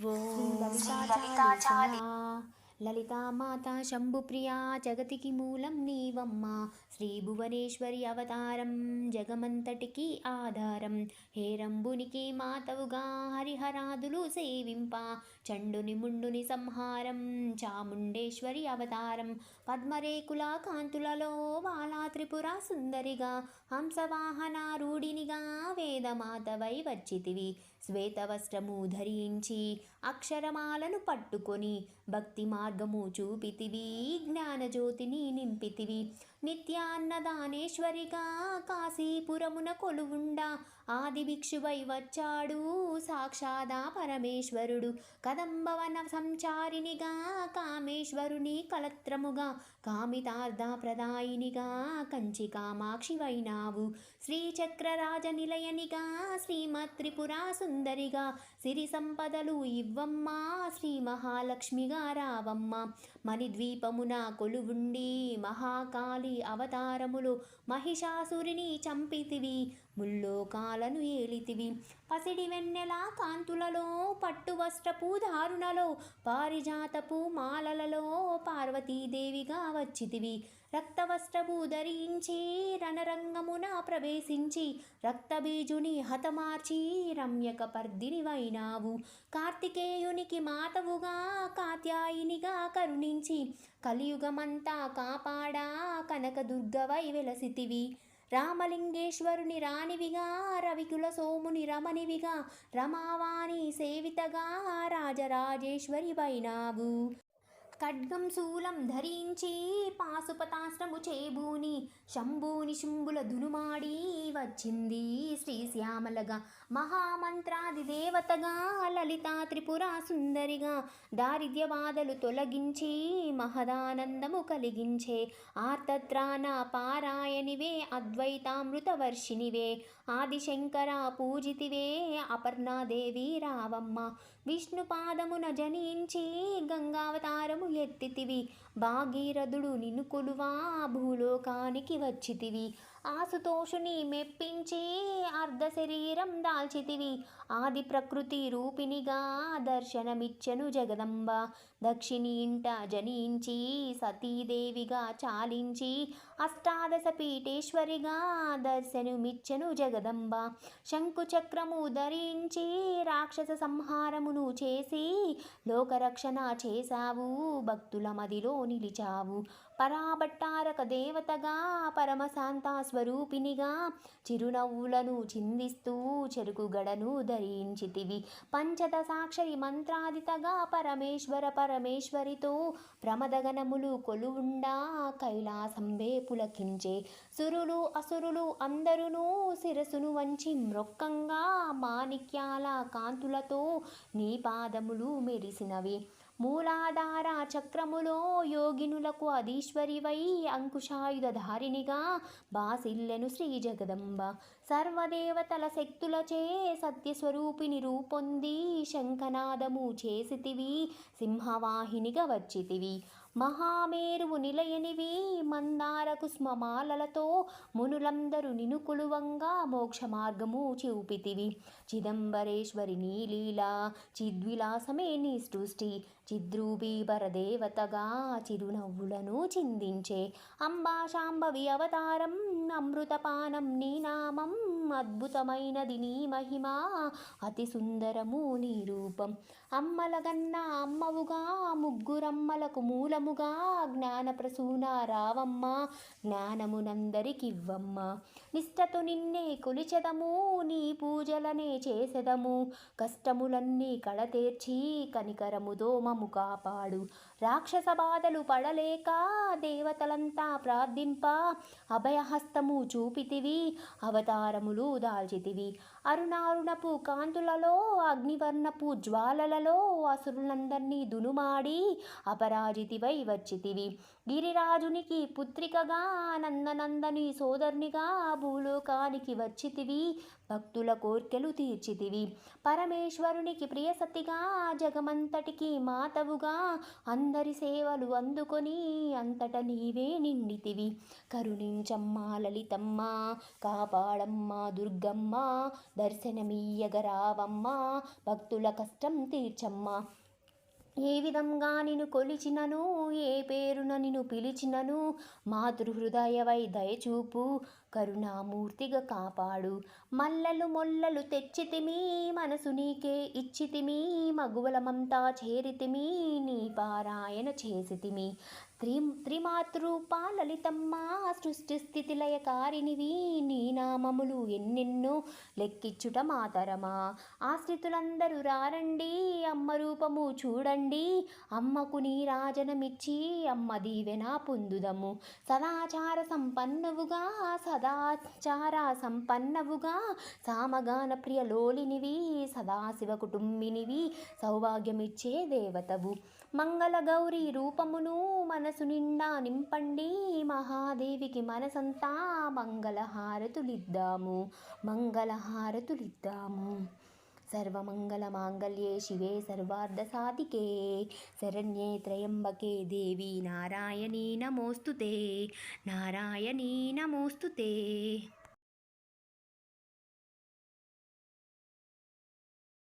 లలితాచార్య లలితామాత శంభుప్రియా జగతికి మూలం నీవమ్మ. శ్రీ భువనేశ్వరి అవతారం జగమంతటికి ఆధారం. హేరంబునికి మాతవుగా హరిహరాదులు సేవింప. చండుని ముండుని సంహారం చాముండేశ్వరి అవతారం. పద్మరేకుల కాంతులలో బాలా త్రిపుర సుందరిగా హంసవాహనారూఢినిగా వేదమాతవై వచ్చితివి. శ్వేతవస్త్రము ధరించి అక్షరమాలను పట్టుకొని భక్తిమా మార్గము చూపితివి జ్ఞానజ్యోతిని నింపితివి. నిత్యాన్నదానేశ్వరిగా కాశీపురమున కొలువుండా. ఆది భిక్షువై వచ్చాడు సాక్షాదా పరమేశ్వరుడు. కదంబవన సంచారినిగా కామేశ్వరుని కలత్రముగా కామితార్థ ప్రదాయినిగా కంచి కామాక్షివైనావు శ్రీచక్రరాజ నిలయనిగా శ్రీమత్ త్రిపురా సుందరిగా. సిరి సంపదలు ఇవ్వమ్మా శ్రీ మహాలక్ష్మిగా రావమ్మ. మణిద్వీపమున కొలువుండి మహాకాళి అవతారములు మహిషాసురిని చంపితివి ముల్లోకాలను ఏలితివి. పసిడి వెన్నెల కాంతులలో పట్టు వస్త్రపు పారిజాతపు మాలలలో పార్వతీదేవిగా వచ్చితివి. రక్తవస్త్రము ధరించి రణరంగమున ప్రవేశించి రక్తబీజుని హతమార్చి రమ్యక పర్దినివైనావు కార్తికేయునికి మాతవుగా కాత్యాయినిగా కరుణించి కలియుగమంతా కాపాడా కనకదుర్గవై వెలసితివి. రామలింగేశ్వరుని రాణివిగా రవికుల సోముని రమణివిగా రమావాణి సేవితగా రాజరాజేశ్వరి వైనావు. ఖడ్గం శూలం ధరించి పాశుపతాశ్రము చేబూని శంభూని శుంభుల దునుమాడి వచ్చింది శ్రీశ్యామలగా మహామంత్రాది దేవతగా లలితా త్రిపుర సుందరిగా దారిద్ర్య బాధలు తొలగించి మహదానందము కలిగించే ఆర్తత్రాన పారాయణివే అద్వైతామృత వర్షినివే ఆదిశంకర పూజితివే అపర్ణాదేవి రావమ్మ. విష్ణుపాదమున జనించి గంగావతారము ಎತ್ತಿತೀವಿ భాగీరథుడు నిన్ను కొలువా భూలోకానికి వచ్చితివి. ఆసుతోషుని మెప్పించి అర్ధ శరీరం దాల్చితివి. ఆది ప్రకృతి రూపినిగా దర్శనమిచ్చను జగదంబ. దక్షిణి ఇంట జనించి సతీదేవిగా చాలించి అష్టాదశ పీఠేశ్వరిగా దర్శనమిచ్చను జగదంబ. శంకుచక్రము ధరించి రాక్షస సంహారమును చేసి లోకరక్షణ చేశావు భక్తుల మదిలో నిలిచావు. పరాభట్టారక దేవతగా పరమశాంత స్వరూపినిగా చిరునవ్వులను చిందిస్తూ చెరుకు గడను ధరించితివి. పంచదశాక్షరి మంత్రాదితగా పరమేశ్వర పరమేశ్వరితో ప్రమదగణములు కొలువుండా కైలాసంబే పులకించే. సురులు అసురులు అందరును శిరసును వంచి మ్రొక్కంగా మాణిక్యాల కాంతులతో నీ పాదములు మెరిసినవి. మూలాధార చక్రములో యోగినులకు అధీశ్వరివై అంకుశాయుధధారినిగా బాసిల్లెను శ్రీ జగదంబ. సర్వదేవతల శక్తులచే సత్యస్వరూపిని రూపొంది శంఖనాదము చేసితివి సింహవాహినిగా వచ్చితివి. మహామేరువు నిలయనివి మందార స్మమాలలతో మునులందరూ నినుకులువంగా మోక్ష మార్గము చూపితివి. చిదంబరేశ్వరి నీలీల చిద్విలాసమే నీ సృష్టి. చిద్రూపీ దేవతగా చిరునవ్వులను చిందించే. అంబా శాంభవి అవతారం అమృతపానం నీ నామం అద్భుతమైనది నీ మహిమ అతి సుందరము నీ రూపం. అమ్మలగన్న అమ్మవుగా ముగ్గురమ్మలకు మూలము జ్ఞాన రావమ్మా రావమ్మ జ్ఞానమునందరికివ్వమ్మ. నిష్టతో నిన్నే కొలిచెదము నీ పూజలనే చేసెదము. కష్టములన్నీ కళతేర్చి కనికరము మము కాపాడు. రాక్షస బాధలు పడలేక దేవతలంతా ప్రార్థింప. అభయహస్తము చూపితివి అవతారములు దాల్చితివి. అరుణారుణపు కాంతులలో అగ్నివర్ణపు జ్వాలలలో అసురులందరినీ దునుమాడి అపరాజితివై వచ్చితివి. గిరిరాజునికి పుత్రికగా నందనందని సోదరునిగా భూలోకానికి వచ్చితివి భక్తుల కోర్కెలు తీర్చితివి. పరమేశ్వరునికి ప్రియసతిగా జగమంతటికి మాతవుగా అందరి సేవలు అందుకొని అంతట నీవే నిండితివి. కరుణించమ్మా లలితమ్మ కాపాడమ్మా దుర్గమ్మ దర్శనమీయగరావమ్మ భక్తుల కష్టం తీర్చమ్మ. ఏ విధంగా నిన్ను కొలిచినను? ఏ పేరున నిన్ను పిలిచినను? మాతృహృదయవై దయచూపు. కరుణామూర్తిగా కాపాడు. మల్లలు మొల్లలు తెచ్చితిమి మనసు నీకే ఇచ్చితిమి మగువలమంతా చేరితిమి నీ పారాయణ చేసితిమి. త్రి త్రిమాతృపాలలితమ్మ సృష్టి స్థితి లయకారినివి నీ నామములు ఎన్నెన్నో లెక్కిచ్చుట మాతరమా. ఆశ్రితులందరూ రారండి అమ్మ రూపము చూడండి అమ్మకు నీ రాజనమిచ్చి అమ్మ దీవెన పొందుదము. సదాచార సంపన్నవుగా సదాచార సంపన్నవుగా. సామగాన ప్రియ లోలినివి సదాశివ కుటుంబినివి సౌభాగ్యమిచ్చే దేవతవు. మంగళ గౌరీ రూపమును మనసు నిండా నింపండి. మహాదేవికి మనసంతా మంగళహారతులిద్దాము. మంగళహారతులిద్దాము. సర్వమంగళమాంగళ్యే శివే సర్వార్ధసాధికే. శరణ్యే త్రయంబకే దేవి. నారాయణీ నమోస్తుతే. నారాయణీ నమోస్తుతే.